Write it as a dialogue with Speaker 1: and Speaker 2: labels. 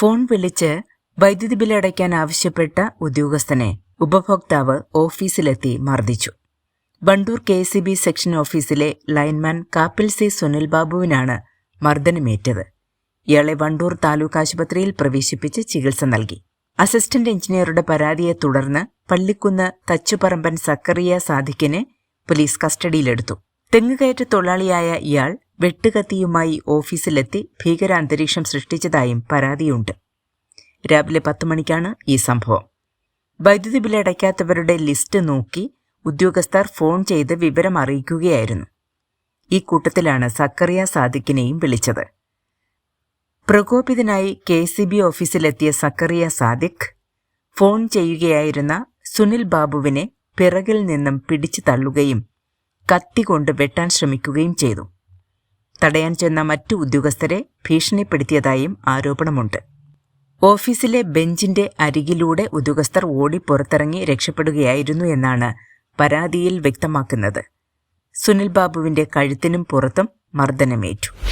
Speaker 1: Phone വിളിച്ച് വൈദ്യുതി bill അടയ്ക്കാൻ ആവശ്യപ്പെട്ട ഉദ്യോഗസ്ഥനെ ഉപഭോക്താവ് ഓഫീസിലെത്തി മർദ്ദിച്ചു. Wandoor K C B section ഓഫീസിലെ ലൈൻമാൻ കാപ്പിൽ സി സുനിൽ ബാബുവിനാണ് മർദ്ദനമേറ്റത്. ഇയാളെ വണ്ടൂർ താലൂക്ക് ആശുപത്രിയിൽ പ്രവേശിപ്പിച്ച് ചികിത്സ നൽകി. അസിസ്റ്റന്റ് എഞ്ചിനീയറുടെ പരാതിയെ തുടർന്ന് പള്ളിക്കുന്ന് തച്ചുപറമ്പൻ സക്കറിയ സാദിഖിനെ പോലീസ് കസ്റ്റഡിയിലെടുത്തു. തെങ്ങുകയറ്റ തൊഴിലാളിയായ ഇയാൾ വെട്ടുകത്തിയുമായി ഓഫീസിലെത്തി ഭീകരാന്തരീക്ഷം സൃഷ്ടിച്ചതായും പരാതിയുണ്ട്. രാവിലെ പത്ത് മണിക്കാണ് ഈ സംഭവം. വൈദ്യുതി ബിൽ അടയ്ക്കാത്തവരുടെ ലിസ്റ്റ് നോക്കി ഉദ്യോഗസ്ഥർ ഫോൺ ചെയ്ത് വിവരം അറിയിക്കുകയായിരുന്നു. ഈ കൂട്ടത്തിലാണ് സക്കറിയ സാദിഖിനെയും വിളിച്ചത്. പ്രകോപിതനായി കെ സി ബി ഓഫീസിലെത്തിയ സക്കറിയ സാദിഖ് ഫോൺ ചെയ്യുകയായിരുന്ന സുനിൽ ബാബുവിനെ പിറകിൽ നിന്നും പിടിച്ചു തള്ളുകയും കത്തി കൊണ്ട് വെട്ടാൻ ശ്രമിക്കുകയും ചെയ്തു. തടയാൻ ചെന്ന മറ്റു ഉദ്യോഗസ്ഥരെ ഭീഷണിപ്പെടുത്തിയതായും ആരോപണമുണ്ട്. ഓഫീസിലെ ബെഞ്ചിന്റെ അരികിലൂടെ ഉദ്യോഗസ്ഥർ ഓടി പുറത്തിറങ്ങി രക്ഷപ്പെടുകയായിരുന്നു എന്നാണ് പരാതിയിൽ വ്യക്തമാക്കുന്നത്. സുനിൽ ബാബുവിന്റെ കഴുത്തിനും പുറത്തും മർദ്ദനമേറ്റു.